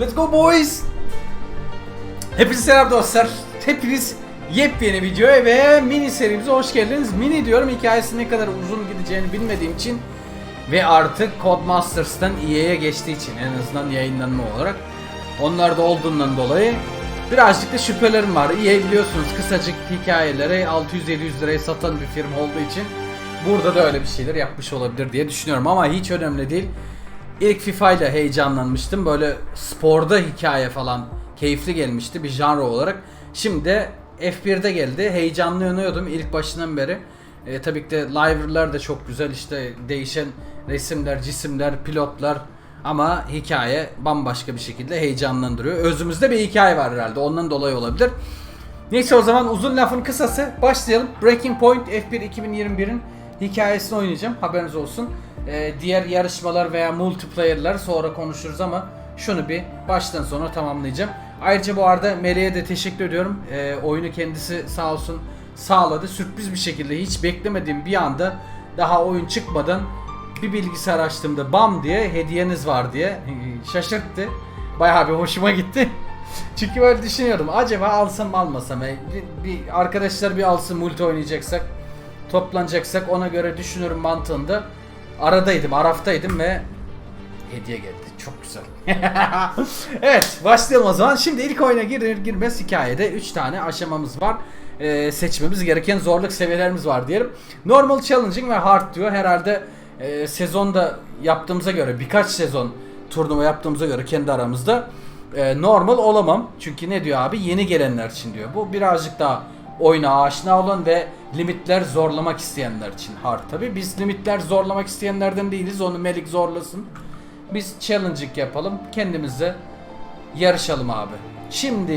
Let's go boys. Hepinize selam dostlar. Hepiniz yepyeni videoya ve mini serimize hoş geldiniz. Mini diyorum hikayesi ne kadar uzun gideceğini bilmediğim için ve artık Codemasters'tan EA'ye geçtiği için en azından yayınlanma olarak onlar da olduğundan dolayı birazcık da şüphelerim var. EA biliyorsunuz kısacık hikayeleri 600-700 liraya satan bir firma olduğu için burada da öyle bir şeyler yapmış olabilir diye düşünüyorum ama hiç önemli değil. İlk FIFA ile heyecanlanmıştım. Böyle sporda hikaye falan keyifli gelmişti bir janra olarak. Şimdi de F1'de geldi. Heyecanlanıyordum ilk başından beri. E, tabii ki de live'lar da çok güzel. işte değişen resimler, cisimler, pilotlar ama hikaye bambaşka bir şekilde heyecanlandırıyor. Özümüzde bir hikaye var herhalde. Ondan dolayı olabilir. Neyse o zaman uzun lafın kısası başlayalım. Breaking Point F1 2021'in hikayesini oynayacağım. Haberiniz olsun. Ee, diğer yarışmalar veya multiplayer'lar sonra konuşuruz ama şunu bir baştan sona tamamlayacağım. Ayrıca bu arada Melih'e de teşekkür ediyorum. Ee, oyunu kendisi sağ olsun sağladı. Sürpriz bir şekilde hiç beklemediğim bir anda daha oyun çıkmadan bir bilgisayar açtığımda bam diye hediyeniz var diye e, şaşırttı. Bayağı bir hoşuma gitti. Çünkü böyle düşünüyordum. Acaba alsam mı almasam? E, Bir, bir arkadaşlar bir alsın multi oynayacaksak, toplanacaksak ona göre düşünürüm mantığında. Aradaydım, araftaydım ve hediye geldi. Çok güzel. evet, başlayalım o zaman. Şimdi ilk oyuna girer girmez hikayede 3 tane aşamamız var. Ee, seçmemiz gereken zorluk seviyelerimiz var diyelim. Normal, challenging ve hard diyor. Herhalde e, sezonda yaptığımıza göre birkaç sezon turnuva yaptığımıza göre kendi aramızda e, normal olamam. Çünkü ne diyor abi? Yeni gelenler için diyor. Bu birazcık daha oyuna aşina olan ve limitler zorlamak isteyenler için hard tabi. Biz limitler zorlamak isteyenlerden değiliz. Onu Melik zorlasın. Biz challenging yapalım. Kendimize yarışalım abi. Şimdi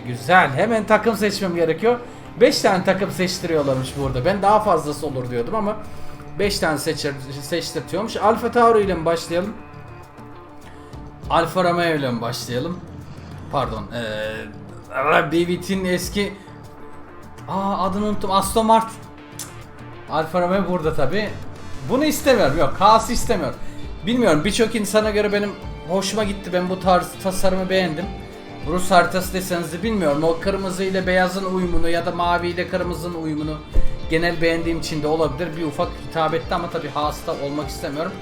güzel. Hemen takım seçmem gerekiyor. 5 tane takım seçtiriyorlarmış burada. Ben daha fazlası olur diyordum ama 5 tane seçer, seçtirtiyormuş. Alfa Tauri ile mi başlayalım? Alfa Romeo ile mi başlayalım? Pardon. Ee, BBT'nin eski Aa adını unuttum. Aston Martin. Alfa Romeo burada tabi. Bunu istemiyorum. Yok. Kaos'u istemiyorum. Bilmiyorum. Birçok insana göre benim hoşuma gitti. Ben bu tarz tasarımı beğendim. Rus haritası deseniz de bilmiyorum. O kırmızı ile beyazın uyumunu ya da mavi ile kırmızının uyumunu genel beğendiğim için de olabilir. Bir ufak hitap etti ama tabi hasta olmak istemiyorum.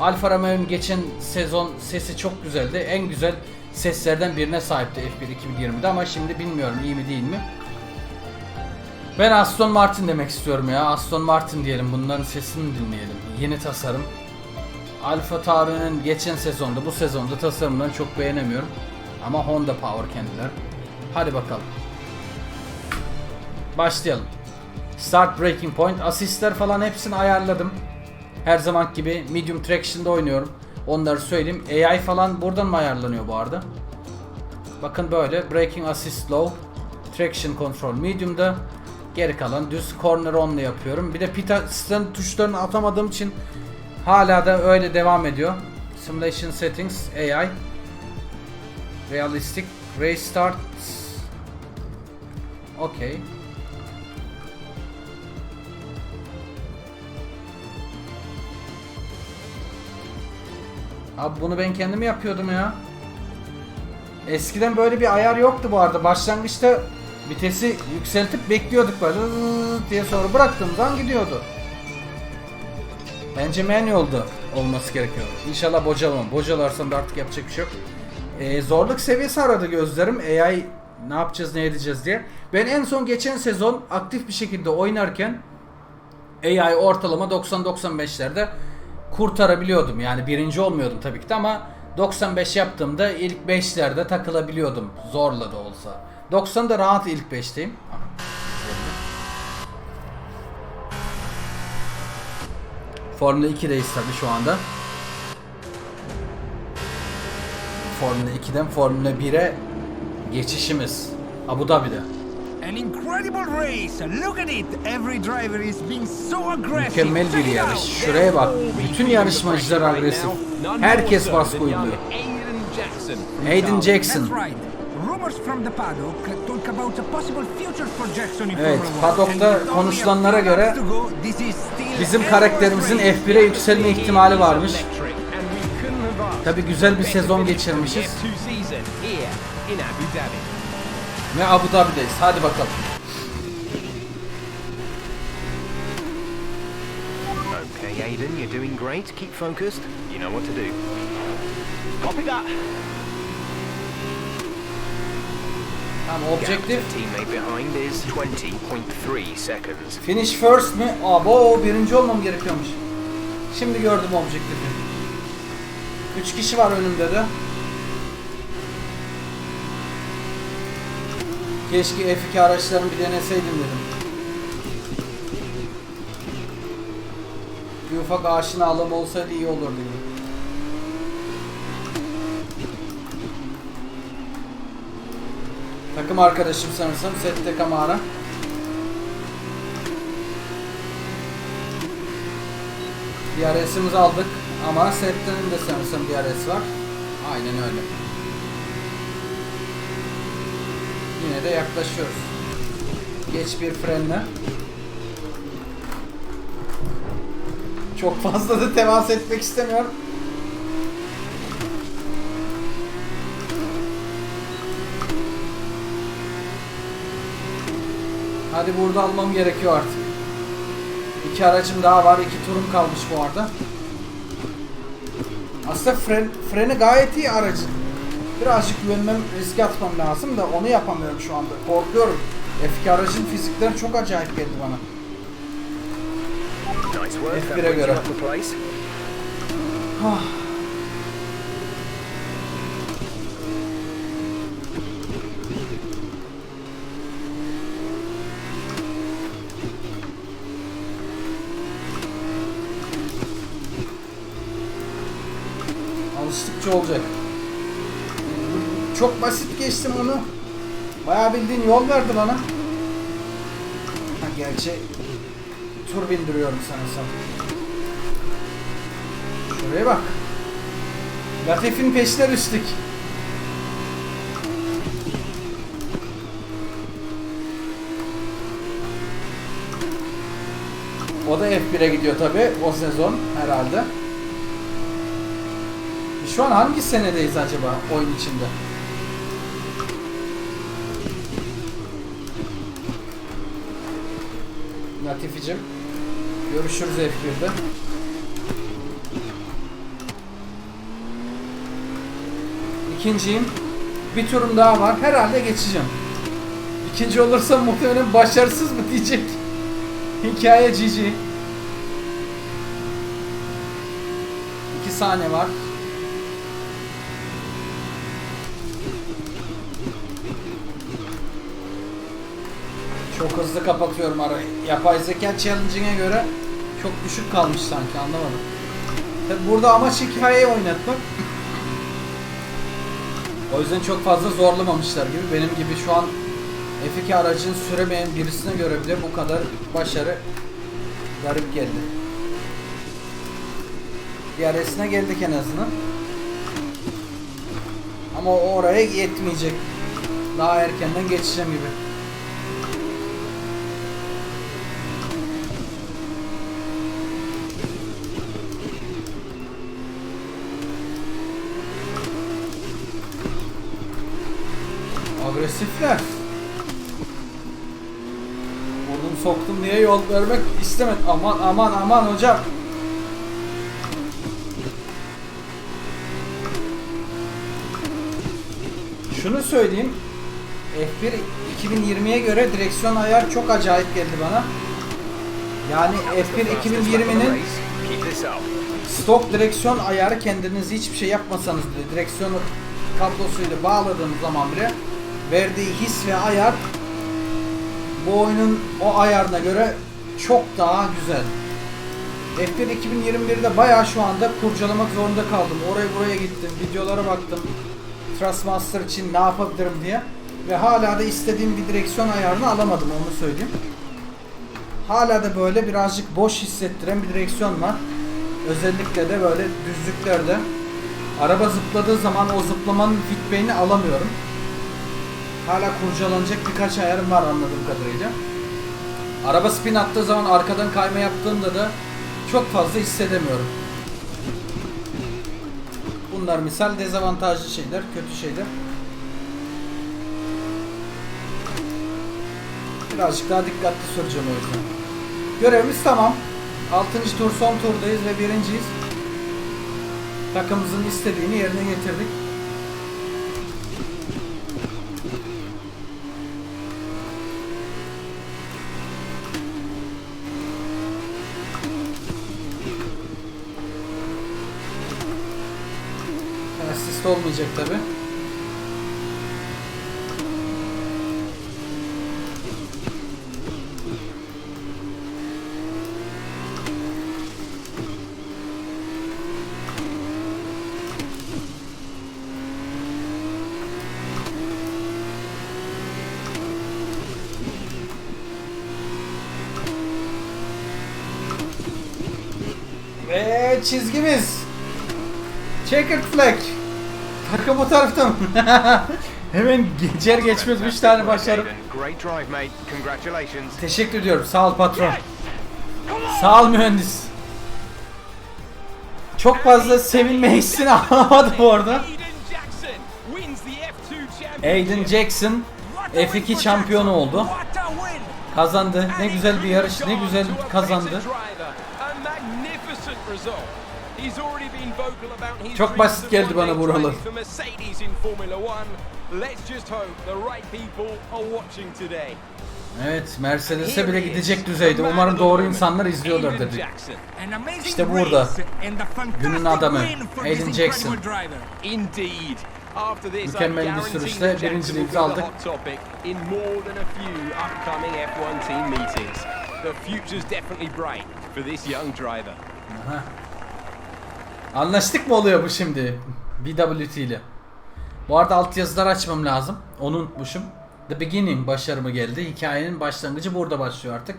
Alfa Romeo'nun geçen sezon sesi çok güzeldi. En güzel seslerden birine sahipti F1 2020'de ama şimdi bilmiyorum iyi mi değil mi. Ben Aston Martin demek istiyorum ya. Aston Martin diyelim. Bunların sesini dinleyelim. Yeni tasarım. Alfa Tauri'nin geçen sezonda, bu sezonda tasarımlarını çok beğenemiyorum. Ama Honda Power kendiler. Hadi bakalım. Başlayalım. Start Breaking Point. Asistler falan hepsini ayarladım. Her zaman gibi Medium Traction'da oynuyorum. Onları söyleyeyim. AI falan buradan mı ayarlanıyor bu arada? Bakın böyle. Braking Assist Low. Traction Control Medium'da. Geri kalan düz corner on'la yapıyorum. Bir de pit assistant tuşlarını atamadığım için hala da öyle devam ediyor. Simulation Settings AI Realistic Restart Okay. Abi bunu ben kendim yapıyordum ya. Eskiden böyle bir ayar yoktu bu arada. Başlangıçta vitesi yükseltip bekliyorduk böyle diye sonra bıraktığımız an gidiyordu. Bence manual'da olması gerekiyor. İnşallah bocalamam. Bocalarsam da artık yapacak bir şey yok. Ee, zorluk seviyesi aradı gözlerim. AI ne yapacağız ne edeceğiz diye. Ben en son geçen sezon aktif bir şekilde oynarken AI ortalama 90-95'lerde kurtarabiliyordum. Yani birinci olmuyordum tabii ki de ama 95 yaptığımda ilk 5'lerde takılabiliyordum. Zorla da olsa. 90'da rahat ilk 5'teyim. Formula 2'deyiz tabii şu anda. Formula 2'den Formula 1'e geçişimiz. Abu Dhabi'de. An incredible race. Look at it. Every driver is being so aggressive. Mükemmel bir yarış. Şuraya bak. Bütün yarışmacılar agresif. Herkes baskı uyguluyor. Hayden Jackson. That's right. Rumors from the paddock talk about a possible future for Jackson Evet, paddock'ta konuşulanlara göre Bizim karakterimizin race. F1'e yükselme ihtimali varmış. Tabii güzel bir sezon geçirmişiz. of the F2 season here in Abu Dhabi. Ve Abu Dhabi'deyiz. Hadi bakalım. Okay, Aiden, you're doing great. Keep focused. You know what to do. Copy that. Tamam objektif. to teammate behind is 20.3 seconds. Finish first mi? Abo birinci olmam gerekiyormuş. Şimdi gördüm objektifi. 3 kişi var önümde de. Keşke F2 araçlarını bir deneseydim dedim. Bir ufak aşinalığım olsaydı iyi olurdu gibi. Takım arkadaşım sanırsam Sette Kamara. DRS'imizi aldık ama Sette'nin de sanırsam DRS var. Aynen öyle. Yine de yaklaşıyoruz. Geç bir frenle. Çok fazla da temas etmek istemiyorum. Hadi burada almam gerekiyor artık. İki aracım daha var. iki turum kalmış bu arada. Aslında fren, freni gayet iyi aracın. Birazcık güvenmem, riske atmam lazım da onu yapamıyorum şu anda. Korkuyorum. F2 aracın fizikleri çok acayip geldi bana. Nice work. That F1'e puts göre. Ah. Alıştıkça olacak. Çok basit geçtim onu. Bayağı bildiğin yol verdi bana. Ha gerçi tur bindiriyorum sanırsam. Şuraya bak. Latif'in peşine düştük. O da F1'e gidiyor tabi o sezon herhalde. Şu an hangi senedeyiz acaba oyun içinde? Latificim. Görüşürüz F1'de. İkinciyim. Bir turum daha var. Herhalde geçeceğim. İkinci olursam muhtemelen başarısız mı diyecek. Hikaye GG. İki saniye var. Çok hızlı kapatıyorum arayı. Yapay zeka challenge'ine göre çok düşük kalmış sanki anlamadım. Tabi burada amaç hikayeyi oynatmak. O yüzden çok fazla zorlamamışlar gibi. Benim gibi şu an F2 aracın süremeyen birisine göre bile bu kadar başarı garip geldi. DRS'ine geldik en azından. Ama oraya yetmeyecek. Daha erkenden geçeceğim gibi. Agresifler. Vurdum soktum diye yol vermek istemedim. Aman aman aman hocam. Şunu söyleyeyim. F1 2020'ye göre direksiyon ayar çok acayip geldi bana. Yani F1 Fastest lap of the 2020'nin race. Keep this up. stok direksiyon ayarı kendiniz hiçbir şey yapmasanız bile direksiyonu kablosuyla bağladığınız zaman bile verdiği his ve ayar bu oyunun o ayarına göre çok daha güzel. F1 2021'de bayağı şu anda kurcalamak zorunda kaldım. Oraya buraya gittim, videolara baktım. Thrustmaster için ne yapabilirim diye. Ve hala da istediğim bir direksiyon ayarını alamadım onu söyleyeyim. Hala da böyle birazcık boş hissettiren bir direksiyon var. Özellikle de böyle düzlüklerde. Araba zıpladığı zaman o zıplamanın feedback'ini alamıyorum. Hala kurcalanacak birkaç ayarım var anladığım kadarıyla. Araba spin attığı zaman arkadan kayma yaptığımda da çok fazla hissedemiyorum. bunlar misal dezavantajlı şeyler, kötü şeyler. Birazcık daha dikkatli süreceğim o yüzden. Görevimiz tamam. 6. tur son turdayız ve birinciyiz. Takımımızın istediğini yerine getirdik. Olmayacak tabi. Ve çizgimiz. Checkered flag. Takım bu tarafta? Hemen geçer geçmez 3 tane. Congratulations. Teşekkür ediyorum. Sağ ol patron. Sağ ol mühendis. Çok fazla sevinme hissini alamadım orada. Aiden Jackson wins the F2 championship. Aiden Jackson What a win F2 for şampiyonu oldu. Kazandı. Ne güzel bir yarış, ne güzel kazandı. Çok basit geldi bana buralar. Evet, Mercedes'e bile gidecek düzeyde. Umarım doğru insanlar. An amazing İşte burada. Günün adamı, Aiden Jackson. Mükemmel bir sürüşle birinciliğimizi aldık. hot Anlaştık mı oluyor bu şimdi? BWT ile. Bu arada altyazılar açmam lazım. Onu unutmuşum. The Beginning başarımı geldi. Hikayenin başlangıcı burada başlıyor artık.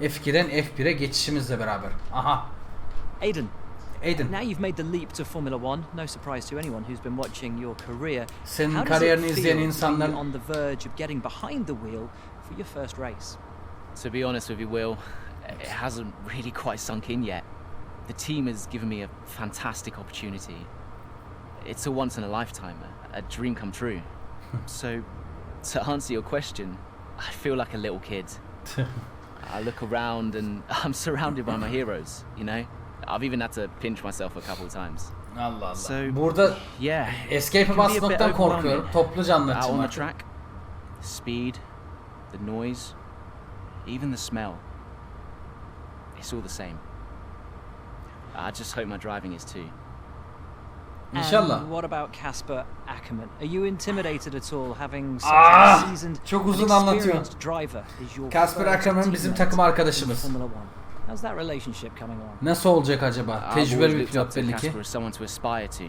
F2'den F1'e geçişimizle beraber. Aha. Aiden, Aiden. now you've made the leap to Formula One, no surprise to anyone who's been watching your career. Senin kariyerini izleyen insanlar on the verge of getting behind the wheel for your first race? To be honest with you, Will, it hasn't really quite sunk in yet. The team has given me a fantastic opportunity. It's a once in a lifetime, a, a dream come true. so, to answer your question, I feel like a little kid. I look around and I'm surrounded by my heroes, you know? I've even had to pinch myself a couple of times. Allah Allah. So- Burada Yeah. escape'e it can be basmaktan korkuyorum. overwhelming. Topluca Out on the artık. track, the speed, the noise, even the smell. It's all the same. I just hope my driving is too. İnşallah. And what about Casper Ackerman? Are you intimidated at all having such Ah, a seasoned çok and uzun anlatıyor. experienced driver as your Casper first Ackerman bizim teammate takım in arkadaşımız. Formula One? How's that relationship coming along? Nasıl olacak acaba? I've Tecrübeli always bir looked pilot to belli ki. Casper as someone to aspire to.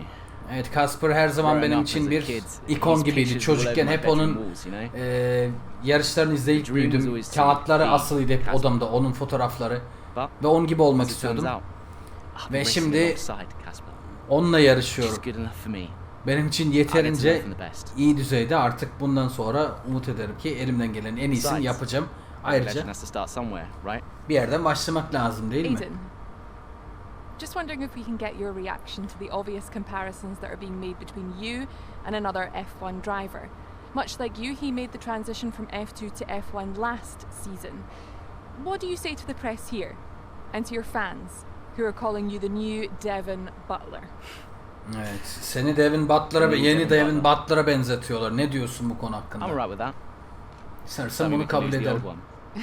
Evet Casper her zaman Growing benim up için as a bir kid, ikon his gibiydi. pictures all over Çocukken my hep bedroom onun walls, you know? e, yarışlarını izleyip büyüdüm. always to Kağıtları be asılıydı hep Casper. odamda onun fotoğrafları. But Ve onun gibi olmak as it turns istiyordum. out, Ve şimdi. Onunla yarışıyorum. Benim için yeterince iyi düzeyde artık bundan sonra umut ederim ki elimden gelen en iyisini yapacağım. Ayrıca bir yerden başlamak lazım değil mi? Just wondering if we can get your reaction to the obvious comparisons that are being made between you and another F1 driver. Much like you, he made the transition from F2 to F1 last season. What do you say to the press here and to your fans who are calling you the new Devon Butler? Evet. Seni Devin Butler'a ve Devin yeni Devin Butler. Butler'a benzetiyorlar. Ne diyorsun bu konu hakkında? I'm alright with that. İstersen Maybe bunu kabul ederim.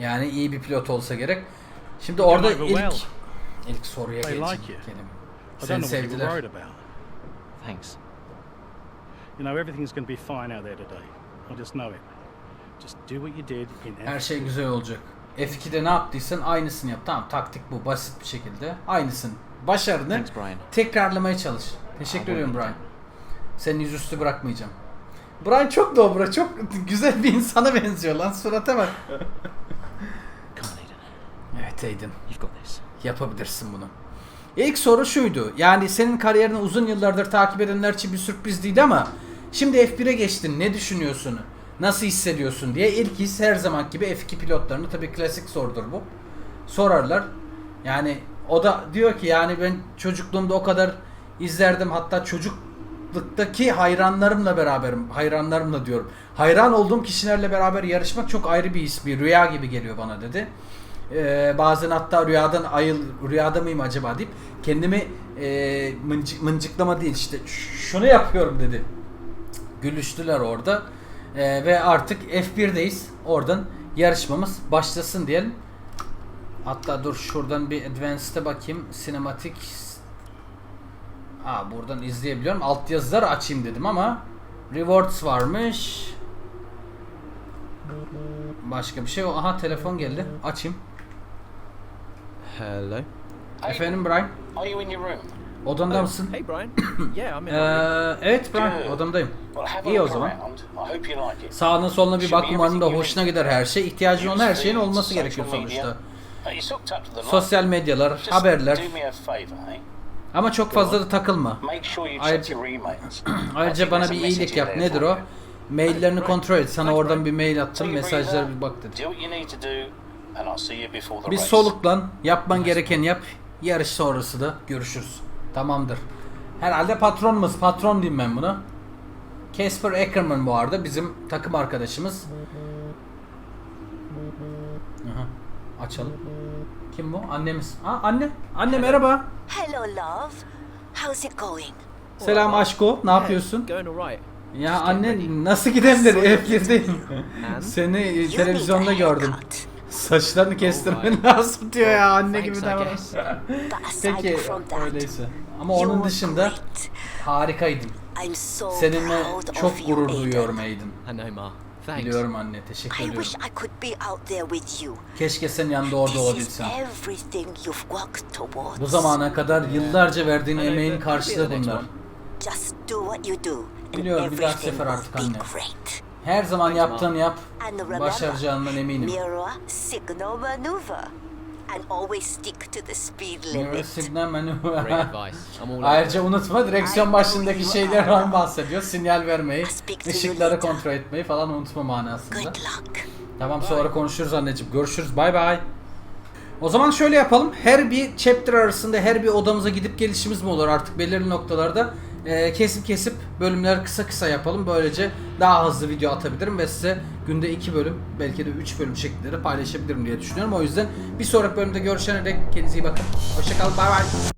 Yani iyi bir pilot olsa gerek. Şimdi You orada ilk well. ilk soruya They geçelim. Seni sevdiler. Thanks. You know, everything's going to be fine out there today. I just know it. Just do what you did in Her F2. şey güzel olacak. F2'de ne yaptıysan aynısını yap. Tamam taktik bu basit bir şekilde. Aynısını. Başarını tekrarlamaya çalış. Teşekkür ediyorum. Brian. Seni yüzüstü bırakmayacağım. Brian çok dobra, çok güzel bir insana benziyor lan. Surata bak. Evet Aiden. Yapabilirsin bunu. İlk soru şuydu. Yani senin kariyerini uzun yıllardır takip edenler için bir sürpriz değildi ama şimdi F1'e geçtin. Ne düşünüyorsun? Nasıl hissediyorsun diye ilk his her zaman gibi F2 pilotlarını tabii klasik sorudur bu. Sorarlar. Yani o da diyor ki yani ben çocukluğumda o kadar izlerdim. Hatta çocukluktaki hayranlarımla beraberim. Hayranlarımla diyorum. Hayran olduğum kişilerle beraber yarışmak çok ayrı bir his, bir rüya gibi geliyor bana dedi. Ee, bazen hatta rüyadan ayıl rüyada mıyım acaba deyip kendimi e, mıncı- mıncıklama değil işte şunu yapıyorum dedi. Gülüştüler orada. Ee, ve artık F1'deyiz. Oradan yarışmamız başlasın diyelim. Hatta dur şuradan bir Advanced'e bakayım. Sinematik Aa buradan izleyebiliyorum. Alt yazıları açayım dedim ama Rewards varmış. Başka bir şey. Aha telefon geldi. Açayım. Hello. Efendim Brian. Are you in your room? Odanda mısın? Hey, Brian. yeah, I'm in. Ee, evet Brian odamdayım. İyi o zaman. Sağına soluna bir bak umarım da hoşuna gider her şey. İhtiyacın olan her şeyin olması gerekiyor sonuçta. Sosyal medyalar, haberler. Ama çok fazla da takılma. Ayrıca-. Ayrıca bana bir iyilik yap. Nedir o? Maillerini kontrol et. Sana oradan bir mail attım. Mesajlara bir bak dedi. Do what you need to do, and I'll see you before the Bir soluklan. Yapman gereken yap. Yarış sonrası da görüşürüz. Tamamdır. Herhalde patronumuz. Patron diyeyim ben buna. Casper Ackerman bu arada. Bizim takım arkadaşımız. Aha. Açalım. Kim bu? Annemiz. Aa anne. Anne merhaba. Hello, love. How's it going? Selam aşko. Ne yapıyorsun? Ya anne nasıl gidebilir? F1'deyim. And? Seni televizyonda gördüm. Saçlarını kestirmen lazım diyor ya anne gibi Thanks, I davran. guess. But aside Peki öyleyse. Ama onun dışında harikaydın. I'm so Seninle proud çok of you, gurur duyuyorum Aiden. I know, Ma. Thanks. Biliyorum anne. Teşekkür I ediyorum. wish I could be out there with you. Keşke sen yanında orada This is olabilsen. everything you've worked towards. Bu zamana kadar yıllarca verdiğin emeğin karşılığı bunlar. Biliyorum, bir dahaki sefer artık anne. great. Her zaman yaptığını yap. Başaracağından eminim. And always stick to the speed limit. signal Great maneuver. advice. I'm all over Ayrıca unutma direksiyon başındaki şeylerden bahsediyor. Sinyal vermeyi, ışıkları kontrol etmeyi falan unutma manasında. Good luck. Tamam sonra konuşuruz anneciğim. Görüşürüz. Bay bay. O zaman şöyle yapalım. Her bir chapter arasında her bir odamıza gidip gelişimiz mi olur artık belirli noktalarda Ee, kesip kesip bölümler kısa kısa yapalım. Böylece daha hızlı video atabilirim ve size günde 2 bölüm belki de 3 bölüm şeklinde de paylaşabilirim diye düşünüyorum. O yüzden bir sonraki bölümde görüşene dek kendinize iyi bakın. Hoşçakalın. Bay bay.